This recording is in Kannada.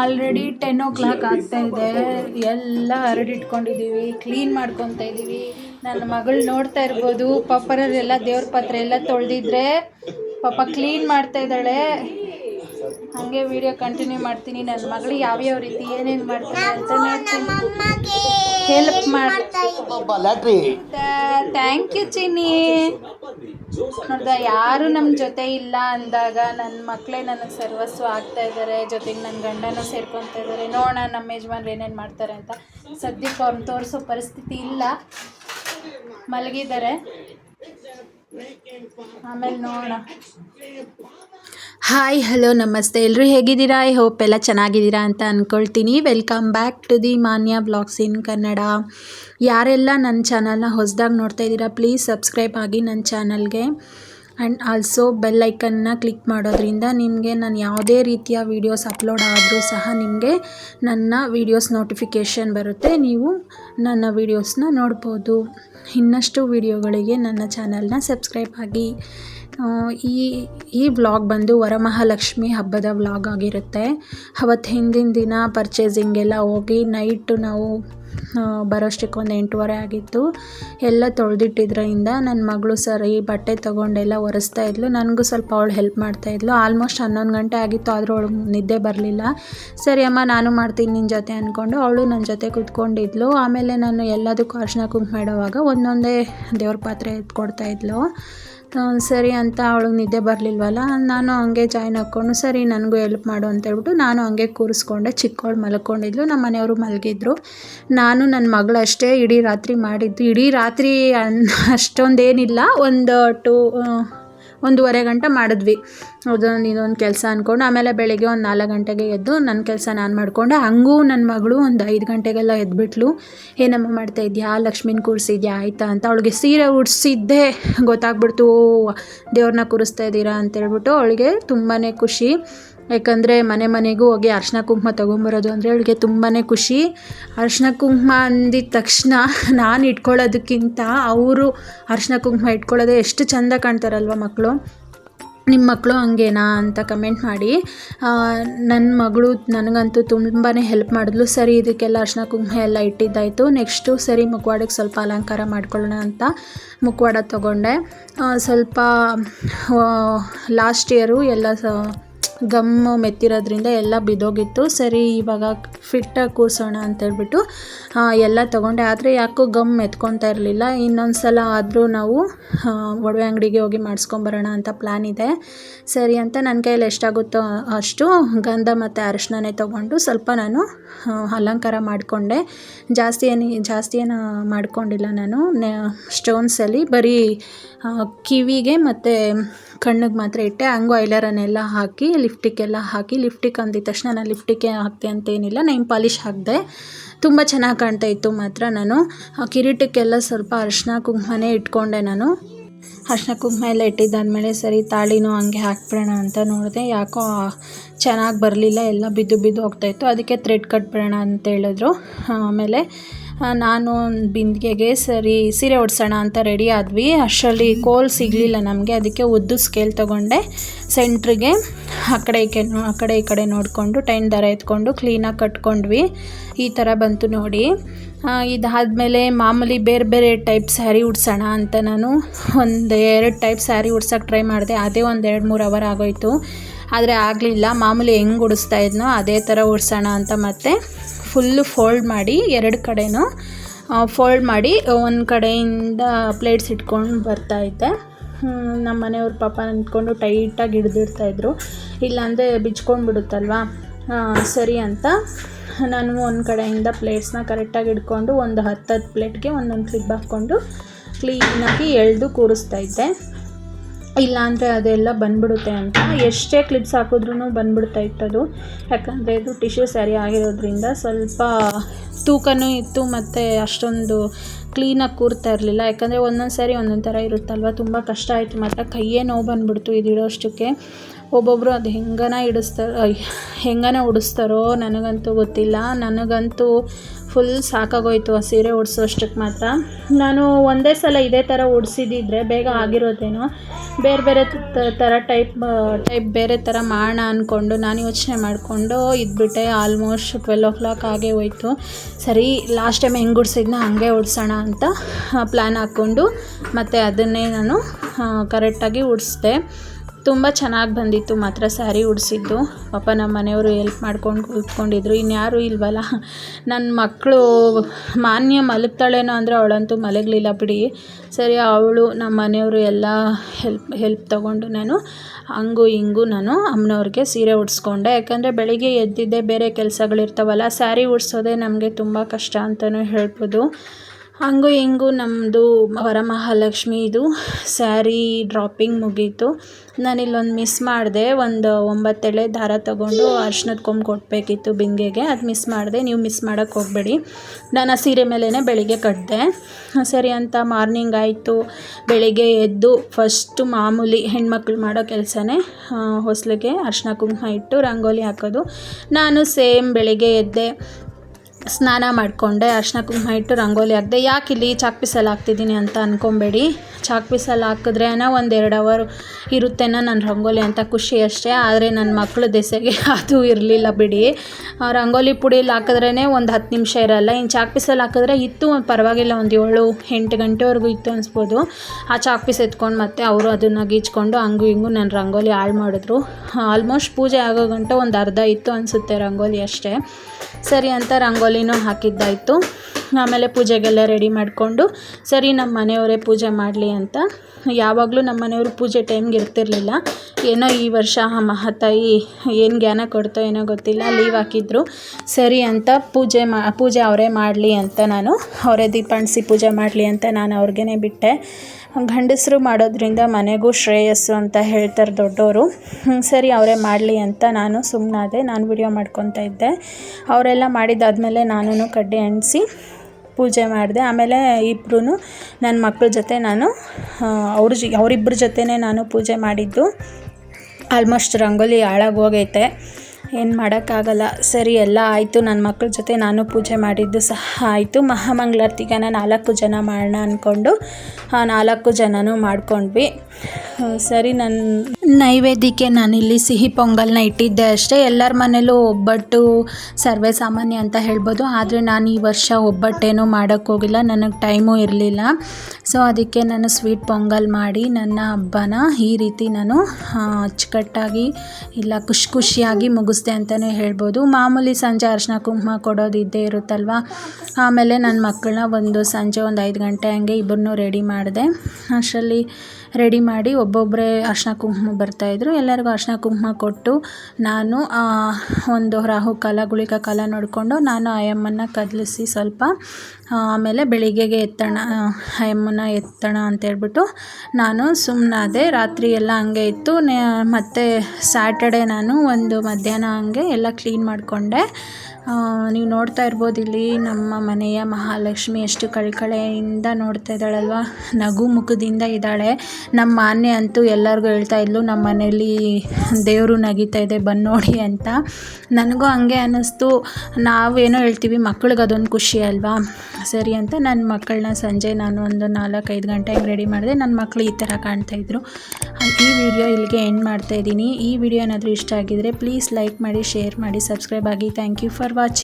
ಆಲ್ರೆಡಿ ಟೆನ್ ಓ ಕ್ಲಾಕ್ ಆಗ್ತಾ ಇದೆ. ಎಲ್ಲ ಹರಡಿಟ್ಕೊಂಡಿದ್ದೀವಿ ಕ್ಲೀನ್ ಮಾಡ್ಕೊತಾ ಇದ್ದೀವಿ ನನ್ನ ಮಗಳು ನೋಡ್ತಾ ಇರ್ಬೋದು ಪಪ್ಪರಲ್ಲೆಲ್ಲ ದೇವ್ರ ಪಾತ್ರೆ ಎಲ್ಲ ತೊಳೆದಿದ್ರೆ ಪಾಪ ಕ್ಲೀನ್ ಮಾಡ್ತಾ ಇದ್ದಾಳೆ. ಹಾಗೆ ವಿಡಿಯೋ ಕಂಟಿನ್ಯೂ ಮಾಡ್ತೀನಿ. ನನ್ನ ಮಗಳು ಯಾವ್ಯಾವ ರೀತಿ ಏನೇನು ಮಾಡ್ತಾರೆ ಅಂತ ಹೆಲ್ಪ್ ಮಾಡ್ತಾ ಥ್ಯಾಂಕ್ ಯು ಚಿನ್ನಿ. ನೋಡ್ದ ಯಾರು ನಮ್ಮ ಜೊತೆ ಇಲ್ಲ ಅಂದಾಗ ನನ್ನ ಮಕ್ಕಳೇ ನನಗೆ ಸರ್ವಸ್ವ ಆಗ್ತಾ ಇದ್ದಾರೆ ಜೊತೆಗೆ ನನ್ನ ಗಂಡನೂ ಸೇರ್ಕೊತಾ ಇದ್ದಾರೆ ನೋಡೋಣ ನಮ್ಮ ಯಜಮಾನ್ರು ಏನೇನು ಮಾಡ್ತಾರೆ ಅಂತ. ಸದ್ಯಕ್ಕೆ ಅವ್ರನ್ನ ತೋರಿಸೋ ಪರಿಸ್ಥಿತಿ ಇಲ್ಲ. ಮಲಗಿದ್ದಾರೆ. ಆಮೇಲೆ ನೋಡೋಣ. ಹಾಯ್ ಹಲೋ ನಮಸ್ತೆ. ಎಲ್ಲರೂ ಹೇಗಿದ್ದೀರಾ? ಐ ಹೋಪ್ ಎಲ್ಲ ಚೆನ್ನಾಗಿದ್ದೀರಾ ಅಂತ ಅಂದ್ಕೊಳ್ತೀನಿ welcome back to the Manya blogs in Kannada ಯಾರೆಲ್ಲ ನನ್ನ ಚಾನಲ್ನ ಹೊಸದಾಗಿ ನೋಡ್ತಾ ಇದ್ದೀರಾ ಪ್ಲೀಸ್ ಸಬ್ಸ್ಕ್ರೈಬ್ ಆಗಿ ನನ್ನ ಚಾನಲ್ಗೆ ಆ್ಯಂಡ್ ಆಲ್ಸೋ ಬೆಲ್ ಐಕನ್ನ ಕ್ಲಿಕ್ ಮಾಡೋದ್ರಿಂದ ನಿಮಗೆ ನಾನು ಯಾವುದೇ ರೀತಿಯ ವೀಡಿಯೋಸ್ ಅಪ್ಲೋಡ್ ಆದರೂ ಸಹ ನಿಮಗೆ ನನ್ನ ವೀಡಿಯೋಸ್ ನೋಟಿಫಿಕೇಷನ್ ಬರುತ್ತೆ. ನೀವು ನನ್ನ ವೀಡಿಯೋಸ್ನ ನೋಡ್ಬೋದು. ಇನ್ನಷ್ಟು ವೀಡಿಯೋಗಳಿಗೆ ನನ್ನ ಚಾನಲ್ನ ಸಬ್ಸ್ಕ್ರೈಬ್ ಆಗಿ. ಈ ಈ ವ್ಲಾಗ್ ಬಂದು ವರಮಹಾಲಕ್ಷ್ಮಿ ಹಬ್ಬದ ವ್ಲಾಗ್ ಆಗಿರುತ್ತೆ. ಅವತ್ತು ಹಿಂದಿನ ದಿನ ಪರ್ಚೇಸಿಂಗೆಲ್ಲ ಹೋಗಿ ನೈಟು ನಾವು ಬರೋಷ್ಟಕ್ಕೆ ಒಂದು ಎಂಟೂವರೆ ಆಗಿತ್ತು. ಎಲ್ಲ ತೊಳೆದಿಟ್ಟಿದ್ರಿಂದ ನನ್ನ ಮಗಳು ಸರಿ ಬಟ್ಟೆ ತೊಗೊಂಡೆಲ್ಲ ಒರೆಸ್ತಾ ಇದ್ಲು. ನನಗೂ ಸ್ವಲ್ಪ ಅವಳು ಹೆಲ್ಪ್ ಮಾಡ್ತಾ ಇದ್ಲು. ಆಲ್ಮೋಸ್ಟ್ ಹನ್ನೊಂದು ಗಂಟೆ ಆಗಿತ್ತು, ಆದರೂ ಅವಳು ನಿದ್ದೆ ಬರಲಿಲ್ಲ. ಸರಿ ಅಮ್ಮ, ನಾನು ಮಾಡ್ತೀನಿ ನಿನ್ನ ಜೊತೆ ಅಂದ್ಕೊಂಡು ಅವಳು ನನ್ನ ಜೊತೆ ಕೂತ್ಕೊಂಡಿದ್ಲು. ಆಮೇಲೆ ನಾನು ಎಲ್ಲದಕ್ಕೂ ಅರ್ಶಿನ ಕುಂಕುಮ ಇಡುವಾಗ ಒಂದೊಂದೇ ದೇವ್ರ ಪಾತ್ರೆ ಎತ್ಕೊಡ್ತಾ ಇದ್ಲು. ಸರಿ ಅಂತ ಅವಳು ನಿದ್ದೆ ಬರಲಿಲ್ವಲ್ಲ, ನಾನು ಹಂಗೆ ಜಾಯ್ನ್ ಹಾಕ್ಕೊಂಡು ಸರಿ ನನಗೂ ಹೆಲ್ಪ್ ಮಾಡು ಅಂತ ಹೇಳ್ಬಿಟ್ಟು ನಾನು ಹಂಗೆ ಕೂರಿಸ್ಕೊಂಡೆ. ಚಿಕ್ಕವಳು ಮಲ್ಕೊಂಡಿದ್ಲು, ನಮ್ಮ ಮನೆಯವರು ಮಲಗಿದ್ರು. ನಾನು ನನ್ನ ಮಗಳು ಅಷ್ಟೇ ಇಡೀ ರಾತ್ರಿ ಮಾಡಿದ್ದು. ಇಡೀ ರಾತ್ರಿ ಅನ್ ಅಷ್ಟೊಂದೇನಿಲ್ಲ, ಒಂದು ಟೂ ಒಂದೂವರೆ ಗಂಟೆ ಮಾಡಿದ್ವಿ. ಅದೊಂದು ಇದೊಂದು ಕೆಲಸ ಅಂದ್ಕೊಂಡು ಆಮೇಲೆ ಬೆಳಿಗ್ಗೆ ಒಂದು ನಾಲ್ಕು ಗಂಟೆಗೆ ಎದ್ದು ನನ್ನ ಕೆಲಸ ನಾನು ಮಾಡಿಕೊಂಡೆ. ಹಂಗೂ ನನ್ನ ಮಗಳು ಒಂದು ಐದು ಗಂಟೆಗೆಲ್ಲ ಎದ್ಬಿಟ್ಲು. ಏನಮ್ಮ ಮಾಡ್ತಾ ಇದೆಯಾ? ಲಕ್ಷ್ಮೀನ ಕೂರಿಸಿದ್ಯಾ? ಆಯಿತಾ ಅಂತ ಅವಳಿಗೆ ಸೀರೆ ಉಡಿಸಿದ್ದೇ. ಗೊತ್ತಾಗ್ಬಿಡ್ತು, ಓ ದೇವ್ರನ್ನ ಕೂರಿಸ್ತಾ ಇದ್ದೀರಾ ಅಂತೇಳ್ಬಿಟ್ಟು ಅವಳಿಗೆ ತುಂಬಾ ಖುಷಿ. ಯಾಕಂದರೆ ಮನೆ ಮನೆಗೂ ಹೋಗಿ ಅರ್ಶಿನ ಕುಂಕುಮ ತೊಗೊಂಬರೋದು ಅಂದರೆ ಅವಳಿಗೆ ತುಂಬಾ ಖುಷಿ. ಅರ್ಶಿನ ಕುಂಕುಮ ಅಂದಿದ ತಕ್ಷಣ ನಾನು ಇಟ್ಕೊಳ್ಳೋದಕ್ಕಿಂತ ಅವರು ಅರ್ಶಿನ ಕುಂಕುಮ ಇಟ್ಕೊಳ್ಳೋದೇ ಎಷ್ಟು ಚಂದ ಕಾಣ್ತಾರಲ್ವ ಮಕ್ಕಳು ನಿಮ್ಮ ಮಕ್ಕಳು ಹಂಗೇನಾ ಅಂತ ಕಮೆಂಟ್ ಮಾಡಿ. ನನ್ನ ಮಗಳು ನನಗಂತೂ ತುಂಬಾ ಹೆಲ್ಪ್ ಮಾಡಿದ್ಲು. ಸರಿ, ಇದಕ್ಕೆಲ್ಲ ಅರ್ಶಿನ ಕುಂಕುಮ ಎಲ್ಲ ಇಟ್ಟಿದ್ದಾಯಿತು. ನೆಕ್ಸ್ಟು ಸರಿ, ಮುಖವಾಡಕ್ಕೆ ಸ್ವಲ್ಪ ಅಲಂಕಾರ ಮಾಡ್ಕೊಳ್ಳೋಣ ಅಂತ ಮುಖವಾಡ ತೊಗೊಂಡೆ. ಸ್ವಲ್ಪ ಲಾಸ್ಟ್ ಇಯರು ಎಲ್ಲ ಸ ಗಮ್ಮು ಮೆತ್ತಿರೋದ್ರಿಂದ ಎಲ್ಲ ಬಿದ್ದೋಗಿತ್ತು. ಸರಿ, ಇವಾಗ ಫಿಟ್ಟಾಗಿ ಕೂರಿಸೋಣ ಅಂತೇಳ್ಬಿಟ್ಟು ಎಲ್ಲ ತೊಗೊಂಡೆ. ಆದರೆ ಯಾಕೋ ಗಮ್ ಎತ್ಕೊತಾ ಇರಲಿಲ್ಲ. ಇನ್ನೊಂದು ಸಲ ಆದರೂ ನಾವು ಒಡವೆ ಅಂಗಡಿಗೆ ಹೋಗಿ ಮಾಡಿಸ್ಕೊಂಬರೋಣ ಅಂತ ಪ್ಲ್ಯಾನ್ ಇದೆ. ಸರಿ ಅಂತ ನನ್ನ ಕೈಯಲ್ಲಿ ಎಷ್ಟಾಗುತ್ತೋ ಅಷ್ಟು ಗಂಧ ಮತ್ತು ಅರಿಶಿಣನೇ ತೊಗೊಂಡು ಸ್ವಲ್ಪ ನಾನು ಅಲಂಕಾರ ಮಾಡಿಕೊಂಡೆ. ಜಾಸ್ತಿ ಏನು ಜಾಸ್ತಿ ಏನು ಮಾಡಿಕೊಂಡಿಲ್ಲ ನಾನು. ಸ್ಟೋನ್ಸಲ್ಲಿ ಬರೀ ಕಿವಿಗೆ ಮತ್ತು ಕಣ್ಣಿಗೆ ಮಾತ್ರ ಇಟ್ಟೆ. ಹಂಗೂ ಐಲರನ್ನೆಲ್ಲ ಹಾಕಿ ಲಿಫ್ಟಿಗೆಲ್ಲ ಹಾಕಿ ಲಿಫ್ಟಿಕ್ ಅಂದಿದ ತಕ್ಷಣ ನಾನು ಲಿಫ್ಟಿಗೆ ಹಾಕ್ತೆ ಅಂತೇನಿಲ್ಲ ನೈಮ್ ಪಾಲಿಷ್ ಹಾಕಿದೆ. ತುಂಬ ಚೆನ್ನಾಗಿ ಕಾಣ್ತಾ ಇತ್ತು ಮಾತ್ರ ನಾನು. ಕಿರೀಟಕ್ಕೆಲ್ಲ ಸ್ವಲ್ಪ ಅರಿಶಿನ ಕುಂಕುಮನೇ ಇಟ್ಕೊಂಡೆ ನಾನು. ಅರಿಶಿನ ಕುಂಕುಮ ಎಲ್ಲ ಇಟ್ಟಿದ್ದಾದಮೇಲೆ ಸರಿ, ತಾಳಿನೂ ಹಂಗೆ ಹಾಕ್ಬಿಡೋಣ ಅಂತ ನೋಡಿದೆ. ಯಾಕೋ ಚೆನ್ನಾಗಿ ಬರಲಿಲ್ಲ, ಎಲ್ಲ ಬಿದ್ದು ಬಿದ್ದು ಹೋಗ್ತಾಯಿತ್ತು ಅದಕ್ಕೆ ಥ್ರೆಡ್ ಕಟ್ಬಿಡೋಣ ಅಂತ ಹೇಳಿದ್ರು. ಆಮೇಲೆ ನಾನು ಬಿಂದಿಗೆಗೆ ಸರಿ, ಸೀರೆ ಒಡ್ಸೋಣ ಅಂತ ರೆಡಿ ಆದ್ವಿ. ಅಷ್ಟರಲ್ಲಿ ಕೋಲ್ ಸಿಗಲಿಲ್ಲ ನಮಗೆ, ಅದಕ್ಕೆ ಉದ್ದು ಸ್ಕೇಲ್ ತೊಗೊಂಡೆ. ಸೆಂಟ್ರಿಗೆ ಆ ಕಡೆ ಈ ಕಡೆ ಆ ಕಡೆ ಈ ಕಡೆ ನೋಡಿಕೊಂಡು ಟೈನ್ ದರ ಎತ್ಕೊಂಡು ಕ್ಲೀನಾಗಿ ಕಟ್ಕೊಂಡ್ವಿ. ಈ ಥರ ಬಂತು ನೋಡಿ. ಇದಾದಮೇಲೆ ಮಾಮೂಲಿ ಬೇರೆ ಬೇರೆ ಟೈಪ್ ಸ್ಯಾರಿ ಉಡ್ಸೋಣ ಅಂತ ನಾನು ಒಂದು ಎರಡು ಟೈಪ್ ಸ್ಯಾರಿ ಉಡ್ಸೋಕೆ ಟ್ರೈ ಮಾಡಿದೆ. ಅದೇ ಒಂದು ಎರಡು ಮೂರು ಅವರ್ ಆಗೋಯ್ತು. ಆದರೆ ಆಗಲಿಲ್ಲ. ಮಾಮೂಲಿ ಹೆಂಗೆ ಉಡಿಸ್ತಾ ಇದ್ನೋ ಅದೇ ಥರ ಉಡ್ಸೋಣ ಅಂತ ಮತ್ತೆ ಫುಲ್ಲು ಫೋಲ್ಡ್ ಮಾಡಿ ಎರಡು ಕಡೆನೂ ಫೋಲ್ಡ್ ಮಾಡಿ, ಒಂದು ಕಡೆಯಿಂದ ಪ್ಲೇಟ್ಸ್ ಇಟ್ಕೊಂಡು ಬರ್ತಾಯಿದ್ದೆ ನಮ್ಮ ಮನೆಯವ್ರ ಪಾಪ ನಿಂತ್ಕೊಂಡು ಟೈಟಾಗಿ ಹಿಡ್ದಿರ್ತಾಯಿದ್ರು ಇಲ್ಲಾಂದರೆ ಬಿಚ್ಕೊಂಡು ಬಿಡುತ್ತಲ್ವಾ? ಸರಿ ಅಂತ ನಾನು ಒಂದು ಕಡೆಯಿಂದ ಪ್ಲೇಟ್ಸ್ನ ಕರೆಕ್ಟಾಗಿ ಇಟ್ಕೊಂಡು ಒಂದು ಹತ್ತು ಹತ್ತು ಪ್ಲೇಟ್ಗೆ ಒಂದೊಂದು ಕ್ಲಿಪ್ ಹಾಕ್ಕೊಂಡು ಕ್ಲೀನಾಗಿ ಎಳೆದು ಕೂರಿಸ್ತಾ ಇದ್ದೆ. ಇಲ್ಲಾಂದರೆ ಅದೆಲ್ಲ ಬಂದ್ಬಿಡುತ್ತೆ ಅಂತ. ಎಷ್ಟೇ ಕ್ಲಿಪ್ಸ್ ಹಾಕಿದ್ರೂ ಬಂದ್ಬಿಡ್ತಾ ಇತ್ತದು. ಯಾಕಂದರೆ ಇದು ಟಿಶ್ಯೂ ಸ್ಯಾರಿ ಆಗಿರೋದ್ರಿಂದ ಸ್ವಲ್ಪ ತೂಕನೂ ಇತ್ತು ಮತ್ತು ಅಷ್ಟೊಂದು ಕ್ಲೀನಾಗಿ ಕೂರ್ತಾ ಇರಲಿಲ್ಲ. ಯಾಕಂದರೆ ಒಂದೊಂದು ಸಾರಿ ಒಂದೊಂದು ಥರ ಇರುತ್ತಲ್ವ? ತುಂಬ ಕಷ್ಟ ಆಯಿತು. ಮಾತ್ರ ಕೈಯೇ ನೋವು ಬಂದ್ಬಿಡ್ತು ಇದು ಇಡೋಷ್ಟಕ್ಕೆ ಒಬ್ಬೊಬ್ಬರು ಅದು ಹೆಂಗನ ಇಡಿಸ್ತಾರೋ ಹೆಂಗನ ಉಡಿಸ್ತಾರೋ ನನಗಂತೂ ಗೊತ್ತಿಲ್ಲ. ನನಗಂತೂ ಫುಲ್ ಸಾಕಾಗೋಯಿತು ಆ ಸೀರೆ ಉಡ್ಸೋಷ್ಟಕ್ಕೆ ಮಾತ್ರ. ನಾನು ಒಂದೇ ಸಲ ಇದೇ ಥರ ಉಡ್ಸಿದ್ದಿದ್ರೆ ಬೇಗ ಆಗಿರೋದೇನೋ, ಬೇರೆ ಬೇರೆ ಥರ ಟೈಪ್ ಟೈಪ್ ಬೇರೆ ಥರ ಮಾಡೋಣ ಅಂದ್ಕೊಂಡು ನಾನು ಯೋಚನೆ ಮಾಡಿಕೊಂಡು ಇದ್ಬಿಟ್ಟೆ. ಆಲ್ಮೋಸ್ಟ್ ಟ್ವೆಲ್ ಓ ಕ್ಲಾಕ್ ಆಗೇ ಹೋಯ್ತು. ಸರಿ ಲಾಸ್ಟ್ ಟೈಮ್ ಹೆಂಗೆ ಉಡ್ಸಿದ್ನ ಹಂಗೆ ಉಡ್ಸೋಣ ಅಂತ ಪ್ಲ್ಯಾನ್ ಹಾಕ್ಕೊಂಡು ಮತ್ತು ಅದನ್ನೇ ನಾನು ಕರೆಕ್ಟಾಗಿ ಉಡಿಸ್ದೆ. ತುಂಬ ಚೆನ್ನಾಗಿ ಬಂದಿತ್ತು ಮಾತ್ರ ಸ್ಯಾರಿ ಉಡಿಸಿದ್ದು. ಪಾಪ ನಮ್ಮ ಮನೆಯವರು ಎಲ್ಪ್ ಮಾಡ್ಕೊಂಡು ಕೂತ್ಕೊಂಡಿದ್ರು. ಇನ್ಯಾರೂ ಇಲ್ವಲ್ಲ? ನನ್ನ ಮಕ್ಕಳು ಮಾನ್ಯ ಮಲಗ್ತಾಳೇನೋ ಅಂದರೆ ಅವಳಂತೂ ಮಲಗಲಿಲ್ಲ ಬಿಡಿ. ಸರಿ, ಅವಳು ನಮ್ಮ ಮನೆಯವರು ಎಲ್ಲ ಹೆಲ್ಪ್ ಹೆಲ್ಪ್ ತೊಗೊಂಡು ನಾನು ಹಂಗು ಹಿಂಗು ನಾನು ಅಮ್ಮನವ್ರಿಗೆ ಸೀರೆ ಉಡಿಸ್ಕೊಂಡೆ. ಯಾಕಂದರೆ ಬೆಳಿಗ್ಗೆ ಎದ್ದಿದ್ದೆ, ಬೇರೆ ಕೆಲಸಗಳಿರ್ತಾವಲ್ಲ, ಸ್ಯಾರಿ ಉಡಿಸೋದೇ ನಮಗೆ ತುಂಬ ಕಷ್ಟ ಅಂತಲೂ ಹೇಳ್ಬೋದು. ಹಂಗು ಹಿಂಗು ನಮ್ಮದು ವರಮಹಾಲಕ್ಷ್ಮಿದು ಸ್ಯಾರಿ ಡ್ರಾಪಿಂಗ್ ಮುಗೀತು. ನಾನಿಲ್ಲೊಂದು ಮಿಸ್ ಮಾಡಿದೆ. ಒಂದು ಒಂಬತ್ತೆಳೆ ದಾರ ತೊಗೊಂಡು ಅರ್ಶಿನದ ಕೊಂಬು ಕೊಡಬೇಕಿತ್ತು ಬಿಂಗೆಗೆ. ಅದು ಮಿಸ್ ಮಾಡಿದೆ. ನೀವು ಮಿಸ್ ಮಾಡೋಕ್ಕೆ ಹೋಗಬೇಡಿ. ನಾನು ಆ ಸೀರೆ ಮೇಲೇ ಬೆಳಿಗ್ಗೆ ಕಟ್ಟಿದೆ ಸರಿ ಅಂತ ಮಾರ್ನಿಂಗ್ ಆಯಿತು. ಬೆಳಿಗ್ಗೆ ಎದ್ದು ಫಸ್ಟು ಮಾಮೂಲಿ ಹೆಣ್ಮಕ್ಳು ಮಾಡೋ ಕೆಲಸನೇ ಹೊಸಲಿಗೆ ಅರ್ಶಿನ ಕುಂಕುಮ ಇಟ್ಟು ರಂಗೋಲಿ ಹಾಕೋದು. ನಾನು ಸೇಮ್ ಬೆಳಿಗ್ಗೆ ಎದ್ದೆ. ಸ್ನಾನ ಮಾಡಿಕೊಂಡೆ ಅರ್ಶಿನ ಕುಂಕುಮ ಇಟ್ಟು ರಂಗೋಲಿ ಹಾಕಿದೆ ಯಾಕೆ ಇಲ್ಲಿ ಚಾಕ್ ಪೀಸಲ್ಲಿ ಹಾಕ್ತಿದ್ದೀನಿ ಅಂತ ಅಂದ್ಕೊಬೇಡಿ ಚಾಕ್ ಪೀಸಲ್ಲಿ ಹಾಕಿದ್ರೆ ಎರಡು ಅವರ್ ಇರುತ್ತೇನೋ ನನ್ನ ರಂಗೋಲಿ ಅಂತ ಖುಷಿ ಅಷ್ಟೇ. ಆದರೆ ನನ್ನ ಮಕ್ಕಳು ದೆಸೆಗೆ ಅದು ಇರಲಿಲ್ಲ ಬಿಡಿ. ರಂಗೋಲಿ ಪುಡಿಲಿ ಹಾಕಿದ್ರೇ ಒಂದು ಹತ್ತು ನಿಮಿಷ ಇರಲ್ಲ. ಇನ್ನು ಚಾಕ್ ಪೀಸಲ್ಲಿ ಹಾಕಿದ್ರೆ ಇತ್ತು ಪರವಾಗಿಲ್ಲ, ಒಂದು ಏಳು, ಎಂಟು ಗಂಟೆವರೆಗೂ ಇತ್ತು ಅನಿಸ್ಬೋದು. ಆ ಚಾಕ್ ಪೀಸ್ ಎತ್ಕೊಂಡು ಮತ್ತೆ ಅವರು ಅದನ್ನು ಗೀಚ್ಕೊಂಡು ಹಂಗು ಹಿಂಗು ನನ್ನ ರಂಗೋಲಿ ಹಾಳು ಮಾಡಿದ್ರು. ಆಲ್ಮೋಸ್ಟ್ ಪೂಜೆ ಆಗೋ ಗಂಟೆ ಒಂದು ಅರ್ಧ ಇತ್ತು ಅನಿಸುತ್ತೆ ರಂಗೋಲಿ ಅಷ್ಟೇ. ಸರಿ ಅಂತ ರಂಗೋಲಿನೂ ಹಾಕಿದ್ದಾಯಿತು. ಆಮೇಲೆ ಪೂಜೆಗೆಲ್ಲ ರೆಡಿ ಮಾಡಿಕೊಂಡು, ಸರಿ ನಮ್ಮ ಮನೆಯವರೇ ಪೂಜೆ ಮಾಡಲಿ ಅಂತ. ಯಾವಾಗಲೂ ನಮ್ಮ ಮನೆಯವರು ಪೂಜೆ ಟೈಮ್ಗೆ ಇರ್ತಿರಲಿಲ್ಲ. ಏನೋ ಈ ವರ್ಷ ಆ ಮಹಾತಾಯಿ ಏನು ಜ್ಞಾನ ಕೊಡ್ತೋ ಏನೋ ಗೊತ್ತಿಲ್ಲ ಲೀವ್ ಹಾಕಿದ್ರು. ಸರಿ ಅಂತ ಪೂಜೆ ಮಾ, ಪೂಜೆ ಅವರೇ ಮಾಡಲಿ ಅಂತ ನಾನು, ಅವರೇ ದೀಪ ಪೂಜೆ ಮಾಡಲಿ ಅಂತ ನಾನು ಅವ್ರಿಗೇ ಬಿಟ್ಟೆ. ಗಂಡಸರು ಮಾಡೋದ್ರಿಂದ ಮನೆಗೂ ಶ್ರೇಯಸ್ಸು ಅಂತ ಹೇಳ್ತಾರೆ ದೊಡ್ಡವರು ಸರಿ ಅವರೇ ಮಾಡಲಿ ಅಂತ ನಾನು ಸುಮ್ಮನಾದೆ ನಾನು ವಿಡಿಯೋ ಮಾಡ್ಕೊತಾ ಇದ್ದೆ. ಅವರೆಲ್ಲ ಮಾಡಿದ್ದಾದಮೇಲೆ ನಾನು ಕಡ್ಡಿ ಅಂಟಿಸಿ ಪೂಜೆ ಮಾಡಿದೆ. ಆಮೇಲೆ ಇಬ್ರೂ ನನ್ನ ಮಕ್ಕಳ ಜೊತೆ ನಾನು ಅವ್ರ ಜ ಅವರಿಬ್ಬರ ಜೊತೆನೇ ನಾನು ಪೂಜೆ ಮಾಡಿದ್ದು. ಆಲ್ಮೋಸ್ಟ್ ರಂಗೋಲಿ ಹಾಳಾಗೋಗೈತೆ ಏನು ಮಾಡೋಕ್ಕಾಗಲ್ಲ. ಸರಿ, ಎಲ್ಲ ಆಯಿತು. ನನ್ನ ಮಕ್ಕಳ ಜೊತೆ ನಾನು ಪೂಜೆ ಮಾಡಿದ್ದು ಸಹ ಆಯಿತು. ಮಹಾಮಂಗಳಾರತಿಗೆ ನಾನು ನಾಲ್ಕು ಜನ ಮಾಡೋಣ ಅಂದ್ಕೊಂಡು ನಾಲ್ಕು ಜನನೂ ಮಾಡ್ಕೊಂಡ್ವಿ. ಸರಿ ನನ್ನ ನೈವೇದ್ಯಕ್ಕೆ ನಾನಿಲ್ಲಿ ಸಿಹಿ ಪೊಂಗಲ್ನ ಇಟ್ಟಿದ್ದೆ ಅಷ್ಟೇ. ಎಲ್ಲರ ಮನೇಲೂ ಒಬ್ಬಟ್ಟು, ಸರ್ವೇ ಸಾಮಾನ್ಯ ಅಂತ ಹೇಳ್ಬೋದು. ಆದರೆ ನಾನು ಈ ವರ್ಷ ಒಬ್ಬಟ್ಟೇನೂ ಮಾಡೋಕ್ಕೆ ಹೋಗಿಲ್ಲ. ನನಗೆ ಟೈಮು ಇರಲಿಲ್ಲ. ಸೊ ಅದಕ್ಕೆ ನಾನು ಸ್ವೀಟ್ ಪೊಂಗಲ್ ಮಾಡಿ ನನ್ನ ಹಬ್ಬನ ಈ ರೀತಿ ನಾನು ಅಚ್ಚುಕಟ್ಟಾಗಿ ಇಲ್ಲ ಖುಷಿ ಖುಷಿಯಾಗಿ ಮುಗಿಸ್ದೆ ಅಂತಲೇ ಹೇಳ್ಬೋದು. ಮಾಮೂಲಿ ಸಂಜೆ ಅರ್ಶಿನ ಕುಂಕುಮ ಕೊಡೋದು ಇದ್ದೇ ಇರುತ್ತಲ್ವ? ಆಮೇಲೆ ನನ್ನ ಮಕ್ಕಳನ್ನ ಒಂದು ಸಂಜೆ ಒಂದು ಐದು ಗಂಟೆ ಹಂಗೆ ಇಬ್ಬರನ್ನೂ ರೆಡಿ ಮಾಡಿದೆ. ಅಷ್ಟರಲ್ಲಿ ರೆಡಿ ಮಾಡಿ ಒಬ್ಬೊಬ್ಬರೇ ಅರ್ಶಿನ ಕುಂಕುಮ ಬರ್ತಾಯಿದ್ರು ಎಲ್ಲರಿಗೂ ಅರ್ಶಿನ ಕುಂಕುಮ ಕೊಟ್ಟು ನಾನು ಒಂದು ಒಂದು ರಾಹುಕಾಲ ಗುಳಿಕ ಕಾಲ ನೋಡಿಕೊಂಡು ನಾನು ಆಯಮ್ಮನ ಕದಲಿಸಿ ಸ್ವಲ್ಪ ಆಮೇಲೆ ಬೆಳಿಗ್ಗೆಗೆ ಎತ್ತೋಣ ಆಯಮ್ಮನ ಎತ್ತೋಣ ಅಂತೇಳ್ಬಿಟ್ಟು ನಾನು ಸುಮ್ಮನಾದೆ ರಾತ್ರಿ ಎಲ್ಲ ಹಂಗೆ ಇತ್ತು. ಮತ್ತು ಸ್ಯಾಟರ್ಡೆ ನಾನು ಒಂದು ಮಧ್ಯಾಹ್ನ ಹಂಗೆ ಎಲ್ಲ ಕ್ಲೀನ್ ಮಾಡಿಕೊಂಡೆ. ನೀವು ನೋಡ್ತಾ ಇರ್ಬೋದು ಇಲ್ಲಿ ನಮ್ಮ ಮನೆಯ ಮಹಾಲಕ್ಷ್ಮಿ ಎಷ್ಟು ಕಳ್ಕಳೆಯಿಂದ ನೋಡ್ತಾ ಇದ್ದಾಳಲ್ವ? ನಗು ಮುಖದಿಂದ ಇದ್ದಾಳೆ. ನಮ್ಮ ಮಾನ್ಯ ಅಂತೂ ಎಲ್ಲರಿಗೂ ಹೇಳ್ತಾ ಇದ್ಲು, ನಮ್ಮ ಮನೇಲಿ ದೇವರು ನಗಿತಾ ಇದೆ ಬಂದು ನೋಡಿ ಅಂತ. ನನಗೂ ಹಂಗೆ ಅನ್ನಿಸ್ತು. ನಾವೇನೋ ಹೇಳ್ತೀವಿ ಮಕ್ಕಳಿಗೆ ಅದೊಂದು ಖುಷಿ ಅಲ್ವಾ? ಸರಿ ಅಂತ ನನ್ನ ಮಕ್ಕಳನ್ನ ಸಂಜೆ ನಾನು ಒಂದು ನಾಲ್ಕೈದು ಗಂಟೆಗೆ ರೆಡಿ ಮಾಡಿದೆ. ನನ್ನ ಮಕ್ಕಳು ಈ ಥರ ಕಾಣ್ತಾಯಿದ್ರು ಈ ವಿಡಿಯೋ ಇಲ್ಲಿಗೆ ಎಂಡ್ ಮಾಡ್ತಾ ಇದ್ದೀನಿ. ಈ ವಿಡಿಯೋ ಏನಾದರೂ ಇಷ್ಟ ಆಗಿದರೆ ಪ್ಲೀಸ್ ಲೈಕ್ ಮಾಡಿ ಶೇರ್ ಮಾಡಿ ಸಬ್ಸ್ಕ್ರೈಬ್ ಆಗಿ. Thank you for watching